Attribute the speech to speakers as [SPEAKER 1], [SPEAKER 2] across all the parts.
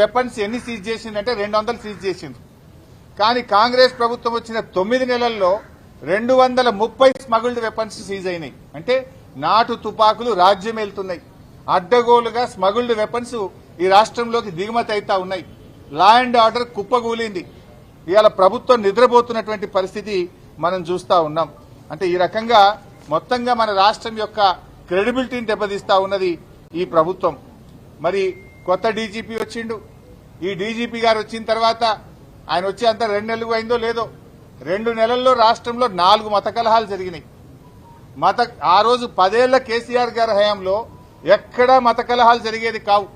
[SPEAKER 1] Weapons ఎన్ని seize చేసిందంటే రెండు వందలు సీజ్ చేసింది. కానీ కాంగ్రెస్ ప్రభుత్వం వచ్చిన తొమ్మిది నెలల్లో రెండు వందల ముప్పై స్మగుల్డ్ వెపన్స్ సీజ్ అయినాయి. అంటే నాటు తుపాకులు రాజ్యం వెళ్తున్నాయి అడ్డగోలుగా స్మగుల్డ్ వెపన్స్ ఈ రాష్ట్రంలోకి దిగుమతి అవుతా ఉన్నాయి. లా అండ్ ఆర్డర్ కుప్పగూలింది. ఇవాళ ప్రభుత్వం నిద్రపోతున్నటువంటి పరిస్థితి మనం చూస్తా ఉన్నాం. అంటే ఈ రకంగా మొత్తంగా మన రాష్ట్రం యొక్క క్రెడిబిలిటీని దెబ్బతీస్తా ఉన్నది ఈ ప్రభుత్వం. మరి కొత్త డీజీపీ వచ్చిండు. ఈ డీజీపీ గారు వచ్చిన తర్వాత ఆయన వచ్చి అంత రెండు నెలలు అయిందో లేదో రెండు నెలల్లో రాష్ట్రంలో నాలుగు మత కలహాలు జరిగినాయి. మత ఆ రోజు పదేళ్ళ కేసీఆర్ గారి హయాంలో ఎక్కడా మత కలహాలు జరిగేది కావు.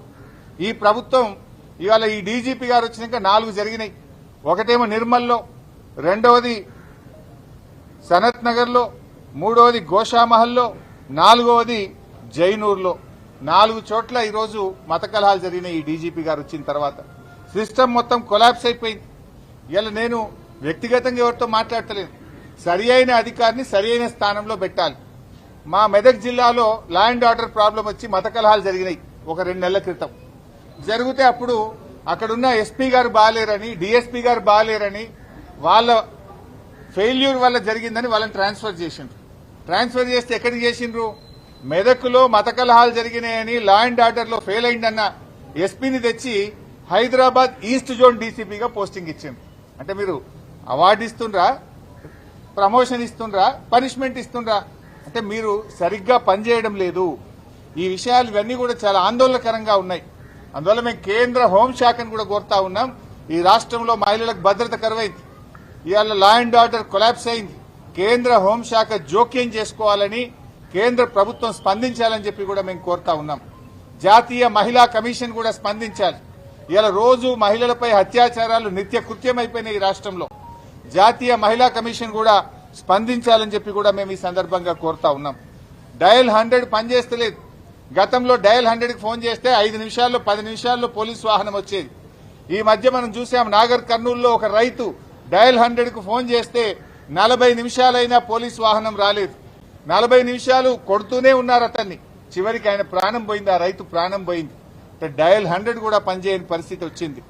[SPEAKER 1] ఈ ప్రభుత్వం ఇవాళ ఈ డీజీపీ గారు వచ్చినాక నాలుగు జరిగినాయి. ఒకటేమో నిర్మల్లో రెండవది సనత్ నగర్లో మూడవది గోషామహల్లో నాలుగవది జైనూర్లో. నాలుగు చోట్ల ఈరోజు మత కలహాలు జరిగినాయి ఈ డీజీపీ గారు వచ్చిన తర్వాత. సిస్టమ్ మొత్తం కొలాప్స్ అయిపోయింది. ఇలా నేను వ్యక్తిగతంగా ఎవరితో మాట్లాడతలేను. సరి అయిన అధికారిని సరి అయిన స్థానంలో పెట్టాలి. మా మెదక్ జిల్లాలో లా అండ్ ఆర్డర్ ప్రాబ్లం వచ్చి మత కలహాలు జరిగినాయి ఒక రెండు నెలల క్రితం. జరిగితే అప్పుడు అక్కడున్న ఎస్పీ గారు బాగాలేరని డిఎస్పీ గారు బాగాలేరని వాళ్ళ ఫెయిల్యూర్ వల్ల జరిగిందని వాళ్ళని ట్రాన్స్ఫర్ చేసిండ్రు. ట్రాన్స్ఫర్ చేస్తే ఎక్కడికి చేసిండ్రు? మెదక్లో మత కలహాలు జరిగినాయని లా అండ్ ఆర్డర్లో ఫెయిల్ అయిందన్న ఎస్పీని తెచ్చి హైదరాబాద్ ఈస్ట్ జోన్ డీసీపీగా పోస్టింగ్ ఇచ్చింది. అంటే మీరు అవార్డు ఇస్తుండ్రా ప్రమోషన్ ఇస్తుండ్రా పనిష్మెంట్ ఇస్తుండ్రా. అంటే మీరు సరిగ్గా పనిచేయడం లేదు. ఈ విషయాలు ఇవన్నీ కూడా చాలా ఆందోళనకరంగా ఉన్నాయి. అందువల్ల మేము కేంద్ర హోంశాఖను కూడా కోరుతా ఉన్నాం. ఈ రాష్ట్రంలో మహిళలకు భద్రత కరువైంది. ఇవాళ లా అండ్ ఆర్డర్ కొలాప్స్ అయింది. కేంద్ర హోంశాఖ జోక్యం చేసుకోవాలని కేంద్ర ప్రభుత్వం స్పందించాలని చెప్పి కూడా మేము కోరుతా ఉన్నాం. జాతీయ మహిళా కమిషన్ కూడా స్పందించాలి. ఇలా రోజు మహిళలపై అత్యాచారాలు నిత్య కృత్యమైపోయినాయి ఈ రాష్ట్రంలో. జాతీయ మహిళా కమిషన్ కూడా స్పందించాలని చెప్పి కూడా మేము ఈ సందర్భంగా కోరుతా ఉన్నాం. డయల్ హండ్రెడ్ పనిచేస్తలేదు. గతంలో డయల్ హండ్రెడ్కి ఫోన్ చేస్తే ఐదు నిమిషాల్లో పది నిమిషాల్లో పోలీస్ వాహనం వచ్చేది. ఈ మధ్య మనం చూసాం నాగర్ కర్నూలులో ఒక రైతు డయల్ హండ్రెడ్కు ఫోన్ చేస్తే నలభై నిమిషాలైనా పోలీస్ వాహనం రాలేదు. నలభై నిమిషాలు కొడుతూనే ఉన్నారు అతన్ని. చివరికి ఆయన ప్రాణం పోయింది ఆ రైతు ప్రాణం పోయింది. అంటే డయల్ హండ్రెడ్ కూడా పనిచేయని పరిస్థితి వచ్చింది.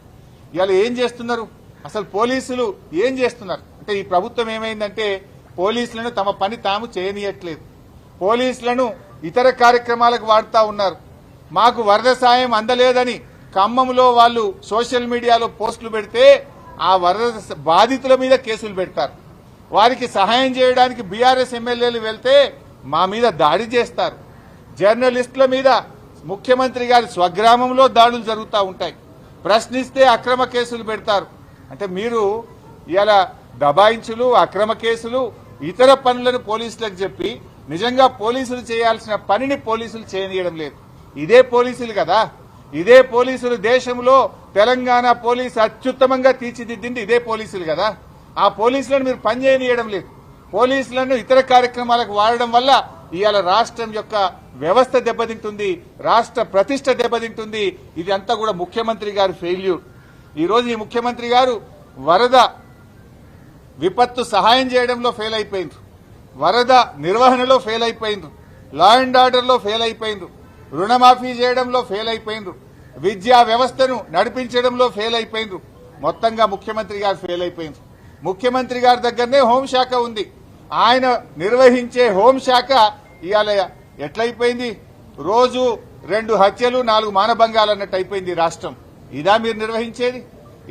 [SPEAKER 1] ఇవాళ ఏం చేస్తున్నారు? అసలు పోలీసులు ఏం చేస్తున్నారు? అంటే ఈ ప్రభుత్వం ఏమైందంటే పోలీసులను తమ పని తాము చేయనీయట్లేదు. పోలీసులను ఇతర కార్యక్రమాలకు వాడుతూ ఉన్నారు. మాకు వరద సాయం అందలేదని ఖమ్మంలో వాళ్ళు సోషల్ మీడియాలో పోస్టులు పెడితే ఆ వరద బాధితుల మీద కేసులు పెడతారు. వారికి సహాయం చేయడానికి బీఆర్ఎస్ ఎమ్మెల్యేలు వెళ్తే మా మీద దాడి చేస్తారు. జర్నలిస్టుల మీద ముఖ్యమంత్రి గారి స్వగ్రామంలో దాడులు జరుగుతూ ఉంటాయి. ప్రశ్నిస్తే అక్రమ కేసులు పెడతారు. అంటే మీరు ఇలా దబాయించులు అక్రమ కేసులు ఇతర పనులను పోలీసులకు చెప్పి నిజంగా పోలీసులు చేయాల్సిన పనిని పోలీసులు చేయనీయడం లేదు. ఇదే పోలీసులు కదా. ఇదే పోలీసులు దేశంలో తెలంగాణ పోలీసు అత్యుత్తమంగా తీర్చిదిద్దింది ఇదే పోలీసులు కదా. ఆ పోలీసులను మీరు పనిచేయనియడం లేదు. పోలీసులను ఇతర కార్యక్రమాలకు వాడడం వల్ల ఇవాళ రాష్ట్రం యొక్క వ్యవస్థ దెబ్బతింటుంది రాష్ట్ర ప్రతిష్ట దెబ్బతింటుంది. ఇది అంతా కూడా ముఖ్యమంత్రి గారి ఫెయిల్యూర్. ఈ రోజు ఈ ముఖ్యమంత్రి గారు వరద విపత్తు సహాయం చేయడంలో ఫెయిల్ అయిపోయింది వరద నిర్వహణలో ఫెయిల్ అయిపోయిండ్రు. లా అండ్ ఆర్డర్లో ఫెయిల్ అయిపోయిండ్రు. రుణమాఫీ చేయడంలో ఫెయిల్ అయిపోయిండ్రు. విద్యా వ్యవస్థను నడిపించడంలో ఫెయిల్ అయిపోయిండ్రు. మొత్తంగా ముఖ్యమంత్రి గారు ఫెయిల్ అయిపోయిండ్రు. ముఖ్యమంత్రి గారి దగ్గరనే హోంశాఖ ఉంది. ఆయన నిర్వహించే హోంశాఖ ఇవాళ ఎట్లయిపోయింది? రోజు రెండు హత్యలు నాలుగు మానభంగాలు అన్నట్టు అయిపోయింది రాష్ట్రం. ఇదా మీరు నిర్వహించేది?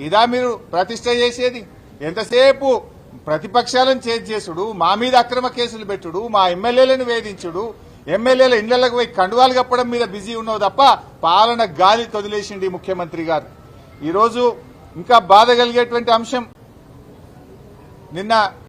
[SPEAKER 1] ఇదా మీరు ప్రతిష్ట చేసేది? ఎంతసేపు ప్రతిపక్షాలను చేజ్ చేసుడు మా మీద అక్రమ కేసులు పెట్టుడు మా ఎమ్మెల్యేలను వేధించుడు ఎమ్మెల్యేల ఇళ్ళకు పోయి కండువాలు కప్పడం మీద బిజీ ఉన్నావు తప్ప పాలన గాలి తొదిలేసింది ఈ ముఖ్యమంత్రి గారు. ఈరోజు ఇంకా బాధ కలిగేటువంటి అంశం నిన్న